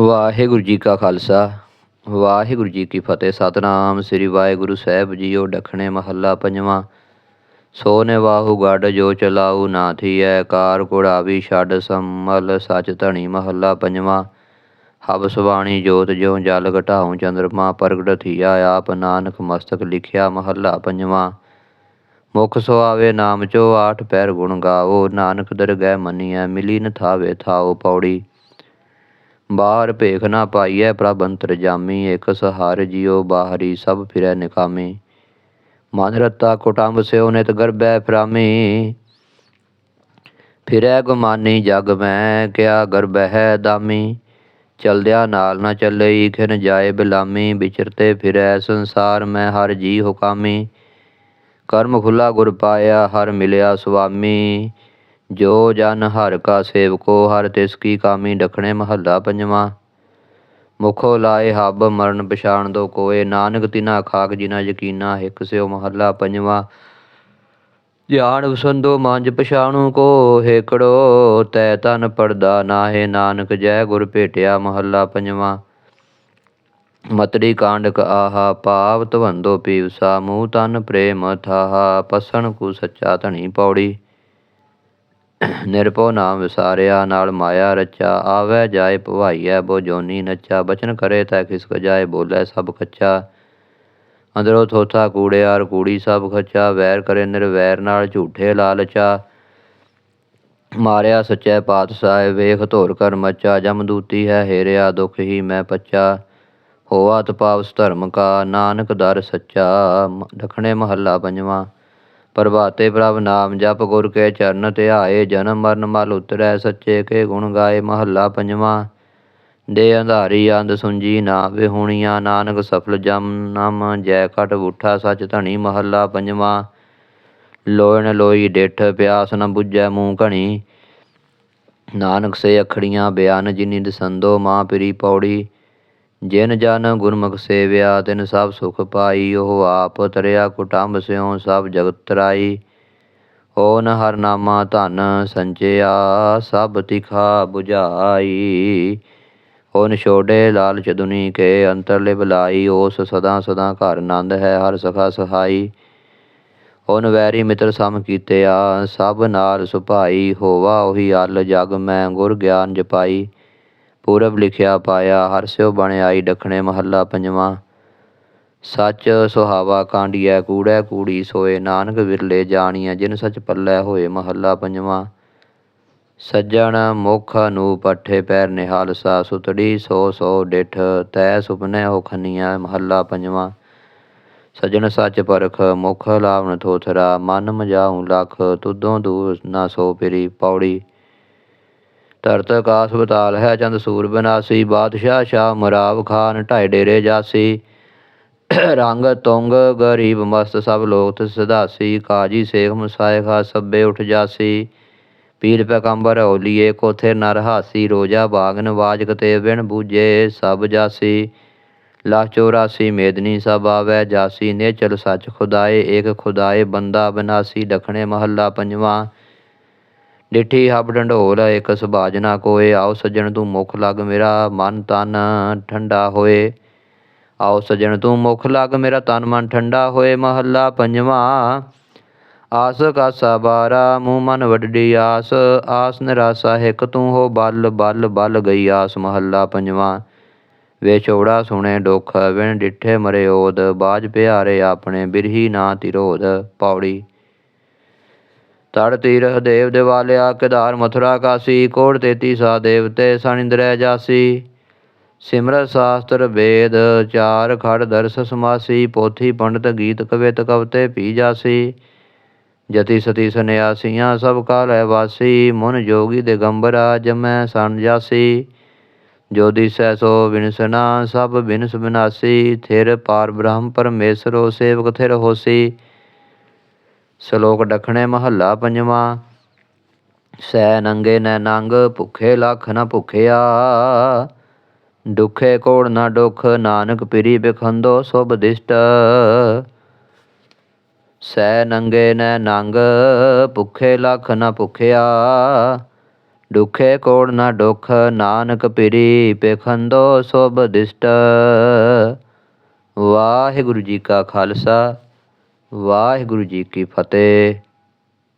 ਵਾਹਿਗੁਰੂ ਜੀ ਕਾ ਖਾਲਸਾ, ਵਾਹਿਗੁਰੂ ਜੀ ਕੀ ਫਤਿਹ। ਸਤਨਾਮ ਸ੍ਰੀ ਵਾਹਿਗੁਰੂ ਸਾਹਿਬ ਜੀਓ ਡਖਣੇ ਮਹੱਲਾ ਪੰਜਵਾਂ। ਸੋ ਨਿਵਾਹੂ ਗੜ ਜੋ ਚਲਾਉ ਨਾ ਥੀਐ, ਕਾਰ ਕੁੜਾਵੀ ਛੱਡ ਸੰਮਲ ਸਚ ਧਣੀ ਮਹੱਲਾ ਪੰਜਵਾਂ। ਹਵਸ ਬਾਣੀ ਜੋਤ ਜਿਉ ਜਲ ਘਟਾਉ ਚੰਦਰਮਾ, ਪ੍ਰਗਟ ਥੀਆ ਆਪ ਨਾਨਕ ਮਸਤਕ ਲਿਖਿਆ ਮਹੱਲਾ ਪੰਜਵਾਂ। ਮੁਖ ਸੁਆਵੇ ਨਾਮ ਚੋ ਆਠ ਪੈਰ ਗੁਣ ਗਾਓ, ਨਾਨਕ ਦਰਗਹਿ ਮੰਨੀਐ, ਮਿਲੀ ਨ ਥਾਵੇ ਥਾਉ ਪੌੜੀ। ਬਾਹਰ ਭੇਖ ਨਾ ਪਾਈਐ, ਪ੍ਰਭ ਅੰਤਰ ਜਾਮੀ ਇਕ ਸਹਾਰ ਜਿਉ ਬਾਹਰੀ ਸਭ ਫਿਰੈ ਨਿਕਾਮੀ। ਮਨ ਰਤਾ ਕੁਟੰਬ ਸਿਉ ਨਿਤ ਗਰਬੈ ਫਰਾਮੀ। ਫਿਰੈ ਗੁਮਾਨੀ ਜਗ ਮੈਂ, ਕਿਆ ਗਰਬਹਿ ਦਾਮੀ। ਚਲਦਿਆਂ ਨਾਲ ਨਾ ਚੱਲਈ, ਖਿਨ ਜਾਏ ਬਿਲਾਮੀ। ਵਿਚਰਤੇ ਫਿਰੈ ਸੰਸਾਰ, ਮੈਂ ਹਰ ਜੀ ਹੁਕਾਮੀ। ਕਰਮ ਖੁੱਲਾ ਗੁਰ ਪਾਇਆ, ਹਰ ਮਿਲਿਆ ਸੁਆਮੀ। ਜੋ ਜਨ ਹਰ ਕਾ ਸੇਵਕੋ, ਹਰ ਤਿਸ ਕੀ ਕਾਮੀ ਡਖਣੇ ਮਹੱਲਾ ਪੰਜਵਾਂ। ਮੁਖੋ ਲਾਏ ਹੱਬ ਮਰਨ ਪਛਾਣ ਦੋ ਕੋਏ, ਨਾਨਕ ਤਿਨਾ ਖਾਕ ਜਿਨਾ ਯਕੀਨਾ ਹਿਕ ਸਿਓ ਮਹੱਲਾ ਪੰਜਵਾਂ। ਗਿਆਨ ਵਸੰਦੋ ਮੰਜ ਪਛਾਣੂ ਕੋ, ਹੇਕੜੋ ਤੈ ਤਨ ਪਰਦਾ ਨਾਹੇ, ਨਾਨਕ ਜੈ ਗੁਰ ਭੇਟਿਆ ਮਹੱਲਾ ਪੰਜਵਾਂ। ਮਤਰੀ ਕਾਂਡਕ ਆਹਾ ਪਾਵ ਤਵੰਦੋ ਪੀਵਸਾ, ਮੂਹ ਤਨ ਪ੍ਰੇਮ ਥਾਹਾ, ਪਸਣ ਕੂ ਸੱਚਾ ਧਣੀ ਪੌੜੀ। ਨਿਰਭਉ ਨਾਮ ਵਿਸਾਰਿਆ, ਨਾਲ ਮਾਇਆ ਰਚਾ ਆਵੈ ਜਾਏ ਭਵਾਈਐ ਬੋ ਜੋਨੀ ਨੱਚਾ ਬਚਨ ਕਰੇ ਤੈ ਖਿਸਕ ਜਾਏ ਬੋਲੇ ਸਭ ਕੱਚਾ ਅੰਦਰੋਂ ਥੋਥਾ ਕੂੜਿਆਰ ਕੂੜੀ ਸਭ ਖੱਚਾ, ਵੈਰ ਕਰੇ ਨਿਰਵੈਰ ਨਾਲ ਝੂਠੇ ਲਾਲਚਾ। ਮਾਰਿਆ ਸੱਚੇ ਪਾਤਸ਼ਾਹ, ਵੇਖ ਧੋਰ ਕਰ ਮੱਚਾ ਜਮਦੂਤੀ ਹੈ ਹੇਰਿਆ, ਦੁਖ ਹੀ ਮੈਂ ਪੱਚਾ। ਹੋਆ ਤਪਾਵਸ ਧਰਮ ਕਾ, ਨਾਨਕ ਦਰ ਸੱਚਾ ਦਖਣੇ ਮਹੱਲਾ ਪੰਜਵਾਂ। ਪ੍ਰਭਾਤੇ ਪ੍ਰਭ ਨਾਮ ਜਪ ਗੁਰ ਕੇ ਚਰਨ ਧਿਆਏ, ਜਨਮ ਮਰਨ ਮਲ ਉਤਰੈ, ਸੱਚੇ ਕੇ ਗੁਣ ਗਾਏ, ਮਹੱਲਾ ਪੰਜਵਾਂ। ਦੇ ਅੰਧਾਰੀ ਅੰਧ ਸੁੰਜੀ ਨਾ, ਵਿਹੁਣੀਆਂ ਨਾਨਕ ਸਫਲ ਜਮ ਨਮ, ਜੈ ਕਟ ਉਠਾ ਸਚ ਧਣੀ, ਮਹੱਲਾ ਪੰਜਵਾਂ। ਲੋਇਣ ਲੋਈ ਡਿਠ, ਪਿਆਸ ਨ ਬੁੱਝੈ ਮੂੰਹ ਘਣੀ। ਨਾਨਕ ਸੇ ਅਖੜੀਆਂ ਬਿਆਨ, ਜਿਨੀ ਦਸੰਦੋ ਮਾਂ ਪਿਰੀ ਪੌੜੀ। ਜਿਨ ਜਨ ਗੁਰਮੁਖ ਸੇਵਿਆ, ਤਿਨ ਸਭ ਸੁਖ ਪਾਈ, ਉਹ ਆਪ ਤਰਿਆ ਕੁਟੰਬ ਸਿਉ, ਸਭ ਜਗਤ ਤਰਾਈ। ਹੋਨ ਹਰ ਨਾਮਾ ਧਨ ਸੰਚਿਆ, ਸਭ ਤਿਖਾ 부ਝਾਈ ਹੋਨ ਛੋੜੇ ਲਾਲਚ ਦੁਨੀ ਕੇ ਅੰਤਰਲੇ ਬਲਾਈ ਉਸ ਸਦਾ ਸਦਾ ਘਰ ਆਨੰਦ ਹੈ, ਹਰ ਸਖਾ ਸਹਾਈ। ਹੋਨ ਵੈਰੀ ਮਿੱਤਰ ਸਮ ਕੀਤੇ ਆ ਸਭ ਨਾਲ ਸੁਭਾਈ, ਹੋਵਾ ਉਹੀ ਅਲ ਜਗ ਮੈਂ ਗੁਰ ਗਿਆਨ ਜਪਾਈ। ਪੂਰਬ ਲਿਖਿਆ ਪਾਇਆ, ਹਰ ਸਿਓ ਬਣ ਆਈ, ਡਖਣੇ ਮਹੱਲਾ ਪੰਜਵਾਂ। ਸੱਚ ਸੁਹਾਵਾ ਕਾਂਡੀਐ, ਕੂੜੈ ਕੂੜੀ ਸੋਏ, ਨਾਨਕ ਵਿਰਲੇ ਜਾਣੀਐ, ਜਿਨ ਸੱਚ ਪੱਲੇ ਹੋਏ, ਮਹੱਲਾ ਪੰਜਵਾਂ। ਸੱਜਣ ਮੁਖ ਨੂੰ ਪੱਠੇ ਪੈਰ ਨਿਹਾਲਸਾ, ਸੁਤੜੀ ਸੋ ਸੋ ਡਿਠ, ਤੈ ਸੁਪਨੇ ਹੋ ਮਹੱਲਾ ਪੰਜਵਾਂ। ਸੱਜਣ ਸੱਚ ਪਰਖ, ਮੁਖ ਲਾਵਣ ਥੋਥਰਾ, ਮਨ ਮਜਾਉ ਲਖ ਤੁਦੋਂ ਦੂਰ ਨਾ ਸੋ ਪਿਰੀ ਪੌੜੀ। ਧਰਤ ਆਕਾਸ ਬਤਾਲ ਹੈ ਚੰਦ ਸੂਰ ਬਨਾਸੀ, ਬਾਦਸ਼ਾਹ ਸ਼ਾਹ ਮਰਾਵ ਖਾਨ, ਢਾਈ ਡੇਰੇ ਜਾਸੀ। ਰੰਗ ਤੁੰਗ ਗਰੀਬ ਮਸਤ ਸਭ ਲੋਕ ਤਿਸ ਸਦਾਸੀ। ਕਾਜੀ ਸੇਖ ਮੁਸਾਇ ਖਾ ਸੱਬੇ ਉਠ ਜਾਸੀ। ਪੀਰ ਪੈਗੰਬਰ ਔਲੀਏ, ਕੋਥੇ ਨਰ ਹਾਸੀ, ਰੋਜਾ ਬਾਗ ਨਵਾਜ ਕਤੇ ਬਿਨ ਬੂਝੇ ਸਭ ਜਾਸੀ। ਲੱਖ ਚੌਰਾਸੀ ਮੇਦਨੀ ਸਭ ਆਵੈ ਜਾਸੀ ਨੇ ਚਲ ਸੱਚ ਖੁਦਾਏ, ਏਕ ਖੁਦਾਏ ਬੰਦਾ ਬਨਾਸੀ ਡਖਣੇ ਮਹੱਲਾ ਪੰਜਵਾਂ। ਡਿਠੀ ਹੱਬ ਢੰਡੋਲ ਇੱਕ ਸੁਭਾਜ ਨਾ ਕੋਏ। ਆਓ ਸੱਜਣ ਤੂੰ ਮੁਖ ਲੱਗ ਮੇਰਾ ਮਨ ਤਨ ਠੰਡਾ ਹੋਏ। ਆਓ ਸੱਜਣ ਤੂੰ ਮੁਖ ਲੱਗ ਮੇਰਾ ਤਨ ਮਨ ਠੰਡਾ ਹੋਏ। ਮਹੱਲਾ ਪੰਜਵਾਂ, ਆਸ ਕਾਸਾ ਬਾਰਾ, ਮੂੰਹ ਮਨ ਵੱਡੀ ਆਸ। ਆਸ ਨਿਰਾਸਾ ਹਿਕ ਤੂੰ ਹੋ ਬਲ ਬਲ ਬਲ ਗਈ ਆਸ। ਮਹੱਲਾ ਪੰਜਵਾਂ, ਵੇ ਚੌੜਾ ਸੁਣੇ ਦੁਖ ਵਿਣ ਡਿਠੇ ਮਰੇ ਓਦ। ਬਾਜ ਪਿਆਰੇ ਆਪਣੇ ਬਿਰਹੀ ਨਾ ਤਿਰੋਧ। ਪੌੜੀ ਤੜ ਤੀਰਹ ਦੇਵ ਦਿਵਾਲਿਆ, ਕੇਦਾਰ ਮਥੁਰਾ ਕਾਸੀ, ਕੋੜ ਤੇਤੀ ਸਾ ਦੇਵਤੇ ਸਨਿੰਦਰੈ ਜਾਸੀ। ਸਿਮਰਤ ਸ਼ਾਸਤਰ ਵੇਦ ਚਾਰ ਖੜ ਦਰਸ ਸਮਾਸੀ, ਪੋਥੀ ਪੰਡਤ ਗੀਤ ਕਵਿਤ ਕਵਤੇ ਪੀ ਜਾਸੀ। ਜਤੀ ਸਤੀ ਸੰਨਿਆਸੀਆਂ ਸਭ ਕਾਲੈ ਵਾਸੀ, ਮਨ ਜੋਗੀ ਦਿਗੰਬਰਾ ਜਮੈ ਸਨ ਜਾਸੀ। ਜੋ ਦਿਸੈ ਸੋ ਵਿਨਸਨਾ ਸਭ ਬਿਨਸ ਬਿਨਾਸੀ, ਥਿਰ ਪਾਰ ਬ੍ਰਹਮ ਪਰਮੇਸ਼ਰੋ ਸੇਵਕ ਥਿਰ ਹੋਸੀ। ਸ਼ਲੋਕ ਡਖਣੇ ਮਹੱਲਾ ਪੰਜਵਾਂ। ਸੈ ਨੰਗੇ ਨੈ ਨੰਗ, ਭੁਖੇ ਲੱਖ ਨਾ ਭੁਖਿਆ। ਦੁਖੇ ਕੋੜ ਨਾ ਦੁਖ, ਨਾਨਕ ਪਿਰੀ ਬਖੰਦੋ ਸੁਭ ਦਿਸ਼ਟ। ਸੈ ਨੰਗੇ ਨੈ ਨੰਗ, ਭੁਖੇ ਲੱਖ ਨਾ ਭੁਖਿਆ। ਦੁਖੇ ਕੋੜ ਨਾ ਦੁਖ, ਨਾਨਕ ਪਿਰੀ ਪਖੰਦੋ ਸੁਭ ਦਿਸਟ। ਵਾਹਿਗੁਰੂ ਜੀ ਕਾ ਖਾਲਸਾ। ਵਾਹਿਗੁਰੂ ਜੀ ਕੀ ਫਤਿਹ।